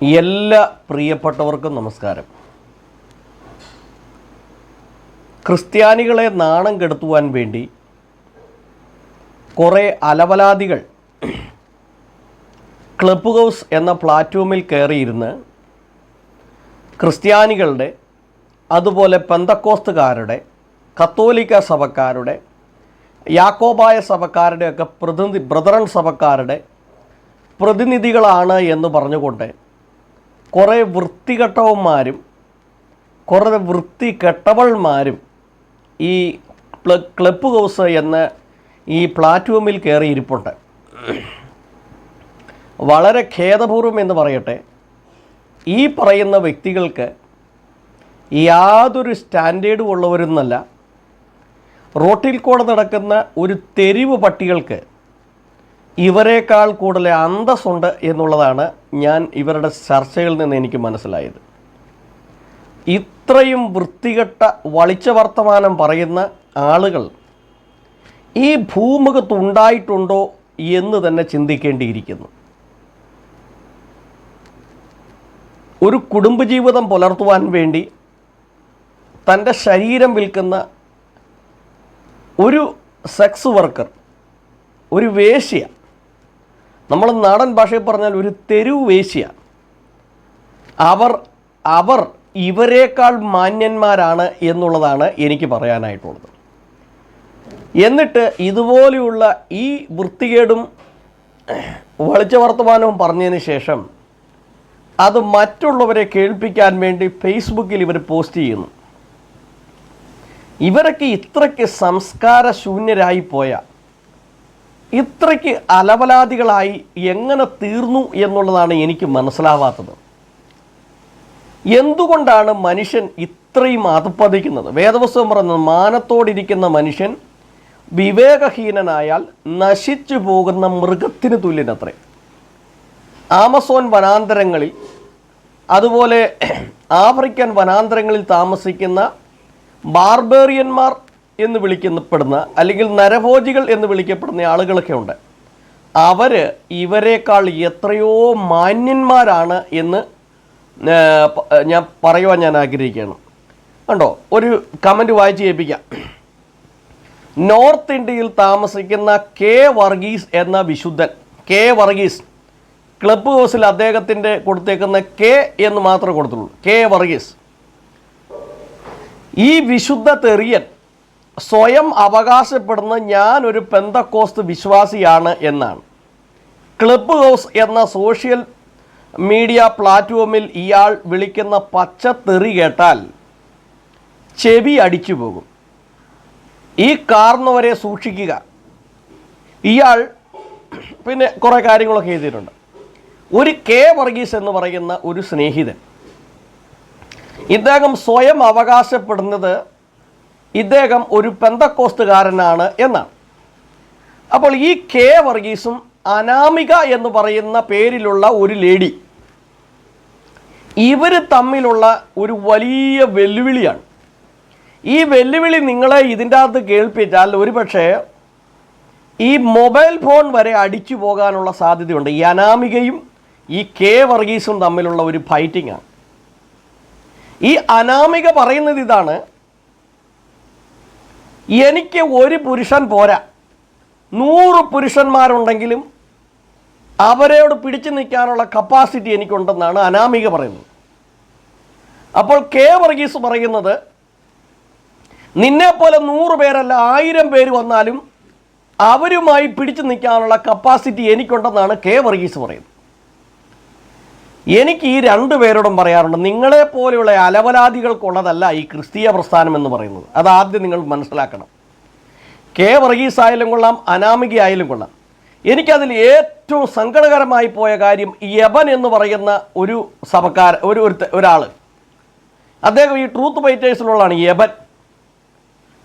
എല്ലാ പ്രിയപ്പെട്ടവർക്കും നമസ്കാരം. ക്രിസ്ത്യാനികളെ നാണം കെടുത്തുവാൻ വേണ്ടി കുറേ അലവലാദികൾ ക്ലബ് ഹൗസ് എന്ന പ്ലാറ്റ്ഫോമിൽ കയറിയിരുന്ന് ക്രിസ്ത്യാനികളുടെ അതുപോലെ പെന്തക്കോസ്തുകാരുടെ കത്തോലിക്ക സഭക്കാരുടെ യാക്കോബായ സഭക്കാരുടെയൊക്കെ പ്രതിനിധി ബ്രദറൻ സഭക്കാരുടെ പ്രതിനിധികളാണ് എന്ന് പറഞ്ഞുകൊണ്ട് കുറേ വൃത്തികെട്ടവന്മാരും കുറേ വൃത്തി കെട്ടവന്മാരും ഈ ക്ലബ് ഹൗസ് എന്ന ഈ പ്ലാറ്റ്ഫോമിൽ കയറി ഇരിപ്പുണ്ട് വളരെ ഖേദപൂർവം എന്ന് പറയട്ടെ ഈ പറയുന്ന വ്യക്തികൾക്ക് യാതൊരു സ്റ്റാൻഡേർഡും ഉള്ളവരെന്നല്ല റോട്ടിൽ കൂടെ നടക്കുന്ന ഒരു തെരുവ് പട്ടികൾക്ക് ഇവരെക്കാൾ കൂടുതൽ അന്തസ്സുണ്ട് എന്നുള്ളതാണ് ഞാൻ ഇവരുടെ ചർച്ചകളിൽ നിന്ന് എനിക്ക് മനസ്സിലായത്. ഇത്രയും വൃത്തികെട്ട വളിച്ച വർത്തമാനം പറയുന്ന ആളുകൾ ഈ ഭൂമുഖത്ത് ഉണ്ടായിട്ടുണ്ടോ എന്ന് തന്നെ ചിന്തിക്കേണ്ടിയിരിക്കുന്നു. ഒരു കുടുംബജീവിതം പുലർത്തുവാൻ വേണ്ടി തന്റെ ശരീരം വിൽക്കുന്ന ഒരു സെക്സ് വർക്കർ ഒരു വേശ്യ നമ്മൾ നാടൻ ഭാഷയിൽ പറഞ്ഞാൽ ഒരു തെരുവ് വേശ്യ. അവർ അവർ ഇവരെക്കാൾ മാന്യന്മാരാണ് എന്നുള്ളതാണ് എനിക്ക് പറയാനായിട്ടുള്ളത്. എന്നിട്ട് ഇതുപോലെയുള്ള ഈ വൃത്തികേടും വളിച്ച വർത്തമാനവും പറഞ്ഞതിന് ശേഷം അത് മറ്റുള്ളവരെ കേൾപ്പിക്കാൻ വേണ്ടി ഫേസ്ബുക്കിൽ ഇവർ പോസ്റ്റ് ചെയ്യുന്നു. ഇവരൊക്കെ ഇത്രയ്ക്ക് സംസ്കാര ശൂന്യരായി പോയ ഇത്രയ്ക്ക് അലവലാദികളായി എങ്ങനെ തീർന്നു എന്നുള്ളതാണ് എനിക്ക് മനസ്സിലാവാത്തത്. എന്തുകൊണ്ടാണ് മനുഷ്യൻ ഇത്രയും അധപ്പതിക്കുന്നത് വേദവസ്വം പറയുന്നത് മാനത്തോടിരിക്കുന്ന മനുഷ്യൻ വിവേകഹീനനായാൽ നശിച്ചു പോകുന്ന മൃഗത്തിന് തുല്യനത്രേ. ആമസോൺ വനാന്തരങ്ങളിൽ അതുപോലെ ആഫ്രിക്കൻ വനാന്തരങ്ങളിൽ താമസിക്കുന്ന ബാർബേറിയന്മാർ എന്ന് വിളിക്കപ്പെടുന്ന അല്ലെങ്കിൽ നരഭോജികൾ എന്ന് വിളിക്കപ്പെടുന്ന ആളുകളൊക്കെ ഉണ്ട്. അവർ ഇവരെക്കാൾ എത്രയോ മാന്യന്മാരാണ് എന്ന് ഞാൻ പറയുവാൻ ഞാൻ ആഗ്രഹിക്കുകയാണ്. കണ്ടോ? ഒരു കമന്റ് വായിച്ച് കേൾപ്പിക്കാം. നോർത്ത് ഇന്ത്യയിൽ താമസിക്കുന്ന കെ വർഗീസ് എന്ന വിശുദ്ധൻ കെ വർഗീസ് ക്ലബ് ഹൗസിൽ അദ്ദേഹത്തിന്റെ കൊടുത്തേക്കുന്ന കെ എന്ന് മാത്രമേ കൊടുത്തുള്ളൂ കെ വർഗീസ്. ഈ വിശുദ്ധ തെറിയൻ സ്വയം അവകാശപ്പെടുന്ന ഞാൻ ഒരു പെന്തക്കോസ്ത് വിശ്വാസിയാണ് എന്നാണ്. ക്ലബ് ഹൗസ് എന്ന സോഷ്യൽ മീഡിയ പ്ലാറ്റ്ഫോമിൽ ഇയാൾ വിളിക്കുന്ന പച്ച തെറി കേട്ടാൽ ചെവി അടിച്ചു പോകും. ഈ കാർന്നവരെ സൂക്ഷിക്കുക. ഇയാൾ പിന്നെ കുറേ കാര്യങ്ങളൊക്കെ എഴുതിയിട്ടുണ്ട്. ഒരു കെ വർഗീസ് എന്ന് പറയുന്ന ഒരു സ്നേഹിതൻ. ഇദ്ദേഹം സ്വയം അവകാശപ്പെടുന്നത് ഇദ്ദേഹം ഒരു പെന്തക്കോസ്തുകാരനാണ് എന്നാണ്. അപ്പോൾ ഈ കെ വർഗീസും അനാമിക എന്ന് പറയുന്ന പേരിലുള്ള ഒരു ലേഡി ഇവർ തമ്മിലുള്ള ഒരു വലിയ വെല്ലുവിളിയാണ്. ഈ വെല്ലുവിളി നിങ്ങളെ ഇതിന്റെ അകത്ത് കേൾപ്പിച്ചാൽ ഒരുപക്ഷെ ഈ മൊബൈൽ ഫോൺ വരെ അടിച്ചു പോകാനുള്ള സാധ്യതയുണ്ട്. ഈ അനാമികയും ഈ കെ വർഗീസും തമ്മിലുള്ള ഒരു ഫൈറ്റിംഗ് ആണ്. ഈ അനാമിക പറയുന്നത് ഇതാണ് എനിക്ക് ഒരു പുരുഷൻ പോരാ. നൂറ് പുരുഷന്മാരുണ്ടെങ്കിലും അവരോട് പിടിച്ചു നിൽക്കാനുള്ള കപ്പാസിറ്റി എനിക്കുണ്ടെന്നാണ് അനാമിക പറയുന്നത്. അപ്പോൾ കെ വർഗീസ് പറയുന്നത് നിന്നെപ്പോലെ നൂറ് പേരല്ല ആയിരം പേര് വന്നാലും അവരുമായി പിടിച്ചു നിൽക്കാനുള്ള കപ്പാസിറ്റി എനിക്കുണ്ടെന്നാണ് കെ വർഗീസ് പറയുന്നത്. എനിക്ക് ഈ രണ്ടു പേരോടും പറയാറുണ്ട് നിങ്ങളെ പോലെയുള്ള അലവലാദികൾക്കുള്ളതല്ല ഈ ക്രിസ്തീയ പ്രസ്ഥാനം എന്ന് പറയുന്നത്. അത് ആദ്യം നിങ്ങൾ മനസ്സിലാക്കണം. കെ വർഗീസ് ആയാലും കൊള്ളാം അനാമിക ആയാലും കൊള്ളാം. എനിക്കതിൽ ഏറ്റവും സങ്കടകരമായി പോയ കാര്യം യബൻ എന്ന് പറയുന്ന ഒരു സഭക്കാർ ഒരു ഒരാൾ അദ്ദേഹം ഈ ട്രൂത്ത് ഫൈറ്റേഴ്സിലുള്ളതാണ് യബൻ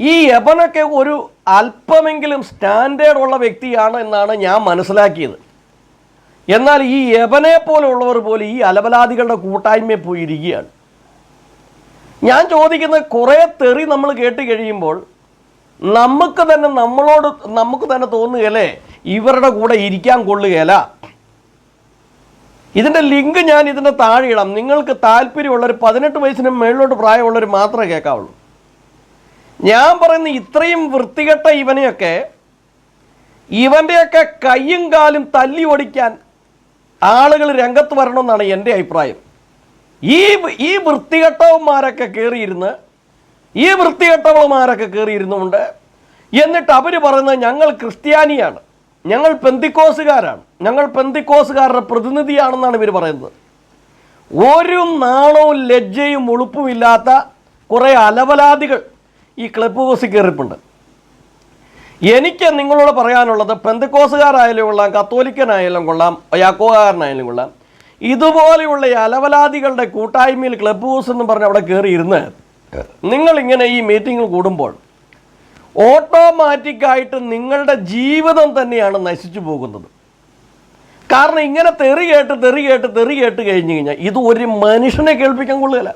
ഈ യബനൊക്കെ ഒരു അല്പമെങ്കിലും സ്റ്റാൻഡേർഡ് ഉള്ള വ്യക്തിയാണ് എന്നാണ് ഞാൻ മനസ്സിലാക്കിയത്. എന്നാൽ ഈ യവനെ പോലുള്ളവർ പോലെ ഈ അലബലാദികളുടെ കൂട്ടായ്മയിൽ പോയിരിക്കുകയാണ്. ഞാൻ ചോദിക്കുന്ന കുറേ തെറി നമ്മൾ കേട്ട് കഴിയുമ്പോൾ നമുക്ക് തന്നെ നമ്മളോട് നമുക്ക് തന്നെ തോന്നുകയല്ലേ? ഇവരുടെ കൂടെ ഇരിക്കാൻ കൊള്ളുകയല്ല. ഇതിന്റെ ലിങ്ക് ഞാൻ ഇതിന്റെ താഴെ ഇടാം. നിങ്ങൾക്ക് താല്പര്യമുള്ളവർ പതിനെട്ട് വയസ്സിന് മേളിലോട്ട് പ്രായമുള്ളവർ മാത്രമേ കേൾക്കാവുള്ളൂ. ഞാൻ പറയുന്ന ഇത്രയും വൃത്തികെട്ട ഇവനെയൊക്കെ ഇവന്റെയൊക്കെ കയ്യും കാലും തല്ലി ഓടിക്കാൻ ആളുകൾ രംഗത്ത് വരണമെന്നാണ് എന്റെ അഭിപ്രായം. ഈ ഈ വൃത്തികെട്ടവന്മാരൊക്കെ കയറിയിരുന്ന് ഈ വൃത്തികെട്ടവന്മാരൊക്കെ കയറിയിരുന്നുകൊണ്ട് എന്നിട്ട് അവർ പറയുന്നത് ഞങ്ങൾ ക്രിസ്ത്യാനിയാണ് ഞങ്ങൾ പെന്തിക്കോസുകാരാണ് ഞങ്ങൾ പെന്തിക്കോസുകാരുടെ പ്രതിനിധിയാണെന്നാണ് ഇവർ പറയുന്നത്. ഒരു നാണവും ലജ്ജയും ഒളുപ്പുമില്ലാത്ത കുറേ അലവലാദികൾ ഈ ക്ലബ് ഹൗസിൽ കയറിപ്പുണ്ട് എനിക്ക് നിങ്ങളോട് പറയാനുള്ളത് പെന്തക്കോസുകാരായാലും കൊള്ളാം കത്തോലിക്കനായാലും കൊള്ളാം യാക്കോകാരനായാലും കൊള്ളാം. ഇതുപോലെയുള്ള അലവലാദികളുടെ കൂട്ടായ്മയിൽ ക്ലബ് ഹൗസ് എന്ന് പറഞ്ഞ് അവിടെ കയറി ഇരുന്ന് നിങ്ങളിങ്ങനെ ഈ മീറ്റിങ്ങിൽ കൂടുമ്പോൾ ഓട്ടോമാറ്റിക്കായിട്ട് നിങ്ങളുടെ ജീവിതം തന്നെയാണ് നശിച്ചു പോകുന്നത്. കാരണം ഇങ്ങനെ തെറി കേട്ട് തെറി കേട്ട് തെറി കേട്ട് കഴിഞ്ഞ് കഴിഞ്ഞാൽ ഇത് ഒരു മനുഷ്യനെ കേൾപ്പിക്കാൻ കൊള്ളുകയില്ല.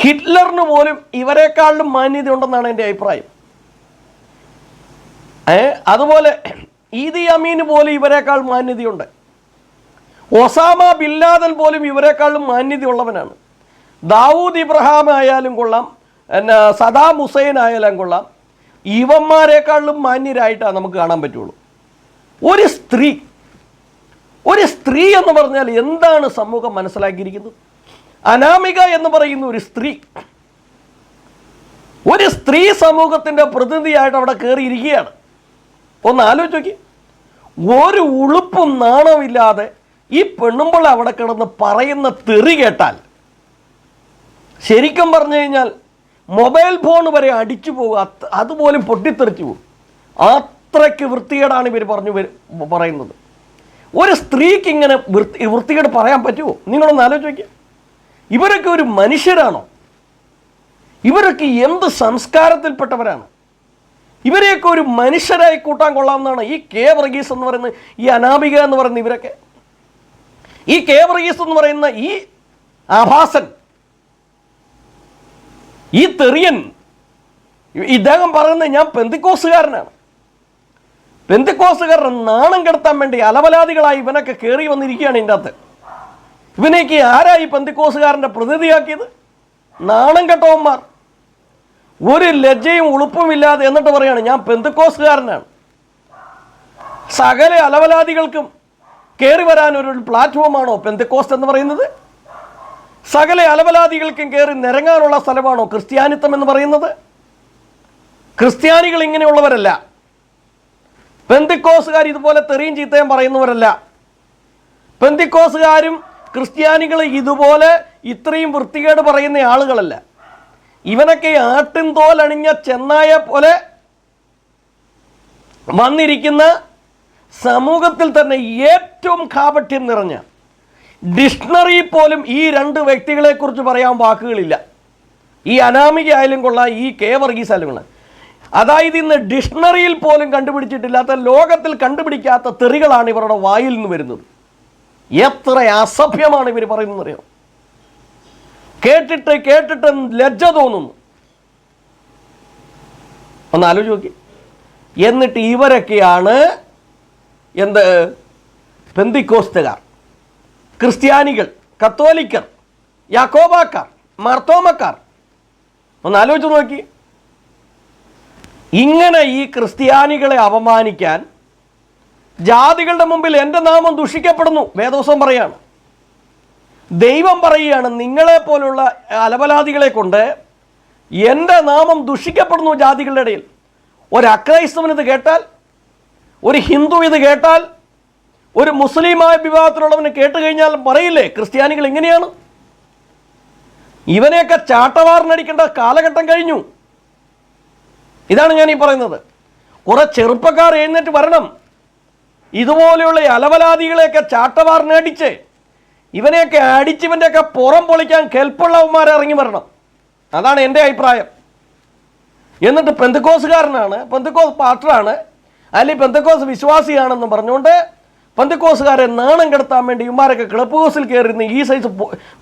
ഹിറ്റ്ലറിന് പോലും ഇവരെക്കാളിലും മാന്യത ഉണ്ടെന്നാണ് എന്റെ അഭിപ്രായം. അതുപോലെ ഈദി അമീന് പോലും ഇവരെക്കാൾ മാന്യതയുണ്ട്. ഒസാമ ബില്ലാദൻ പോലും ഇവരെക്കാളും മാന്യതയുള്ളവനാണ്. ദാവൂദ് ഇബ്രഹാം ആയാലും കൊള്ളാം എന്നാ സദാം ഹുസൈൻ ആയാലും കൊള്ളാം. ഇവന്മാരെക്കാളും മാന്യരായിട്ടാണ് നമുക്ക് കാണാൻ പറ്റുള്ളൂ. ഒരു സ്ത്രീ ഒരു സ്ത്രീ എന്ന് പറഞ്ഞാൽ എന്താണ് സമൂഹം മനസ്സിലാക്കിയിരിക്കുന്നത്? അനാമിക എന്ന് പറയുന്ന ഒരു സ്ത്രീ ഒരു സ്ത്രീ സമൂഹത്തിന്റെ പ്രതിനിധിയായിട്ട് അവിടെ കയറിയിരിക്കുകയാണ് ഒന്ന് ആലോചിച്ച് നോക്കി. ഒരു ഉളുപ്പും നാണമില്ലാതെ ഈ പെണ്ണുമ്പോൾ അവിടെ കിടന്ന് പറയുന്ന തെറി കേട്ടാൽ ശരിക്കും പറഞ്ഞു കഴിഞ്ഞാൽ മൊബൈൽ ഫോൺ വരെ അടിച്ചു പോകും അത് അതുപോലും പൊട്ടിത്തെറിച്ചു പോകും. അത്രയ്ക്ക് വൃത്തികേടാണ് ഇവർ പറഞ്ഞു പറയുന്നത്. ഒരു സ്ത്രീക്ക് ഇങ്ങനെ വൃത്തി വൃത്തികേട് പറയാൻ പറ്റുമോ നിങ്ങളൊന്ന് ആലോചിച്ച് നോക്കിയ. ഇവരൊക്കെ ഒരു മനുഷ്യരാണോ? ഇവരൊക്കെ എന്ത് സംസ്കാരത്തിൽപ്പെട്ടവരാണ്? ഇവരെയൊക്കെ ഒരു മനുഷ്യരായി കൂട്ടാൻ കൊള്ളാമെന്നാണ് ഈ കെ വർഗീസ് എന്ന് പറയുന്ന ഈ അനാമിക എന്ന് പറയുന്ന ഇവരൊക്കെ. ഈ കെ വർഗീസ് എന്ന് പറയുന്ന ഈ ആഭാസൻ ഈ തെറിയൻ ഇദ്ദേഹം പറയുന്നത് ഞാൻ പെന്തിക്കോസുകാരനാണ്. പെന്തിക്കോസുകാരൻ നാണം കെടുത്താൻ വേണ്ടി അലവലാദികളായി ഇവനൊക്കെ കയറി വന്നിരിക്കുകയാണ് ഇതിന്റെ അകത്ത്. ഇവനേക്ക് ആരായി പെന്തിക്കോസുകാരന്റെ പ്രതിനിധിയാക്കിയത്? നാണം കെട്ടവന്മാർ ഒരു ലജ്ജയും ഉളുപ്പുമില്ലാതെ എന്നിട്ട് പറയാണ് ഞാൻ പെന്തക്കോസുകാരനാണ്. സകല അലവലാദികൾക്കും കയറി വരാൻ ഒരു പ്ലാറ്റ്ഫോമാണോ പെന്തക്കോസ്റ്റ് എന്ന് പറയുന്നത്? സകല അലവലാദികൾക്കും കയറി നിരങ്ങാനുള്ള സ്ഥലമാണോ ക്രിസ്ത്യാനിത്വം എന്ന് പറയുന്നത്? ക്രിസ്ത്യാനികൾ ഇങ്ങനെയുള്ളവരല്ല. പെന്തിക്കോസുകാർ ഇതുപോലെ തെറിയും ചീത്തയും പറയുന്നവരല്ല. പെന്തിക്കോസുകാരും ക്രിസ്ത്യാനികൾ ഇതുപോലെ ഇത്രയും വൃത്തികേട് പറയുന്ന ആളുകളല്ല. ഇവനൊക്കെ ആട്ടിൻ തോലണിഞ്ഞ ചെന്നായ പോലെ വന്നിരിക്കുന്ന സമൂഹത്തിൽ തന്നെ ഏറ്റവും കാപട്യം നിറഞ്ഞ ഡിക്ഷണറി പോലും ഈ രണ്ട് വ്യക്തികളെക്കുറിച്ച് പറയാൻ വാക്കുകളില്ല. ഈ അനാമിക ആയാലും കൊള്ളാം ഈ കെ വർഗീസ് ആയാലും കൊള്ളാം. അതായത് ഇന്ന് ഡിക്ഷണറിയിൽ പോലും കണ്ടുപിടിച്ചിട്ടില്ലാത്ത ലോകത്തിൽ കണ്ടുപിടിക്കാത്ത തെറികളാണ് ഇവരുടെ വായിൽ നിന്ന് വരുന്നത്. എത്ര അസഭ്യമാണ് ഇവർ പറയുന്നത് അറിയാം കേട്ടിട്ട് കേട്ടിട്ട് ലജ്ജ തോന്നുന്നു. ഒന്ന് ആലോചിച്ച് നോക്കി. എന്നിട്ട് ഇവരൊക്കെയാണ് എന്ത്? പെന്തിക്കോസ്തുകാർ ക്രിസ്ത്യാനികൾ കത്തോലിക്കർ യാക്കോബാക്കാർ മർത്തോമക്കാർ. ഒന്ന് ആലോചിച്ച് നോക്കി. ഇങ്ങനെ ഈ ക്രിസ്ത്യാനികളെ അപമാനിക്കാൻ ജാതികളുടെ മുമ്പിൽ എന്റെ നാമം ദുഷിക്കപ്പെടുന്നു വേദോസം പറയാണ്. ദൈവം പറയുകയാണ് നിങ്ങളെ പോലുള്ള അലപലാദികളെ കൊണ്ട് എന്റെ നാമം ദുഷിക്കപ്പെടുന്നു ജാതികളുടെ ഇടയിൽ. ഒരു അക്രൈസ്തവൻ ഇത് കേട്ടാൽ ഒരു ഹിന്ദു ഇത് കേട്ടാൽ ഒരു മുസ്ലിമായ വിഭാഗത്തിലുള്ളവന് കേട്ട് കഴിഞ്ഞാൽ പറയില്ലേ ക്രിസ്ത്യാനികൾ ഇങ്ങനെയാണ്? ഇവനെയൊക്കെ ചാട്ടവാറിനടിക്കേണ്ട കാലഘട്ടം കഴിഞ്ഞു. ഇതാണ് ഞാൻ ഈ പറയുന്നത്. കുറെ ചെറുപ്പക്കാർ എഴുന്നേറ്റ് വരണം. ഇതുപോലെയുള്ള അലവലാദികളെയൊക്കെ ചാട്ടവാറിനടിച്ച് ഇവനെയൊക്കെ അടിച്ചിവന്റെ ഒക്കെ പുറം പൊളിക്കാൻ കെൽപ്പുള്ളവന്മാരെ ഇറങ്ങി വരണം. അതാണ് എന്റെ അഭിപ്രായം. എന്നിട്ട് പെന്തക്കോസുകാരനാണ് പെന്തക്കോസ് പാട്ടറാണ് അല്ലെങ്കിൽ പെന്തക്കോസ് വിശ്വാസിയാണെന്ന് പറഞ്ഞുകൊണ്ട് പെന്തക്കോസുകാരെ നാണം കെടുത്താൻ വേണ്ടി ഇവന്മാരൊക്കെ ക്ലബ് ഹൗസിൽ കയറിയിരുന്ന് ഈ സൈസ്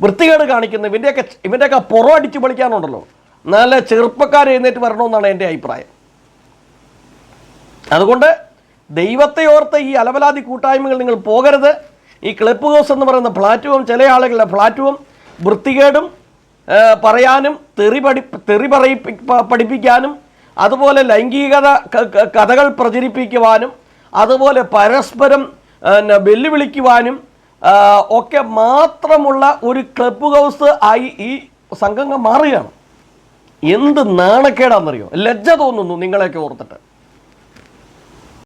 വൃത്തികേട് കാണിക്കുന്ന ഇവന്റെയൊക്കെ ഇവന്റെയൊക്കെ പുറം അടിച്ച് പൊളിക്കാനുണ്ടല്ലോ. നല്ല ചെറുപ്പക്കാർ എഴുന്നേറ്റ് വരണമെന്നാണ് എന്റെ അഭിപ്രായം. അതുകൊണ്ട് ദൈവത്തെ ഓർത്ത് ഈ അലവലാതി കൂട്ടായ്മകൾ നിങ്ങൾ പോകരുത്. ഈ ക്ലബ് ഹൗസ് എന്ന് പറയുന്ന പ്ലാറ്റ്ഫോം ചില ആളുകളുടെ പ്ലാറ്റ്ഫോം വൃത്തികേടും പറയാനും തെറി പഠി തെറി പറയിപ്പി പഠിപ്പിക്കാനും അതുപോലെ ലൈംഗികത കഥകൾ പ്രചരിപ്പിക്കുവാനും അതുപോലെ പരസ്പരം പിന്നെ വെല്ലുവിളിക്കുവാനും ഒക്കെ മാത്രമുള്ള ഒരു ക്ലബ് ഹൗസ് ആയി ഈ സംഘങ്ങൾ മാറുകയാണ്. എന്ത് നാണക്കേടാണെന്നറിയോ ലജ്ജ തോന്നുന്നു നിങ്ങളെയൊക്കെ ഓർത്തിട്ട്.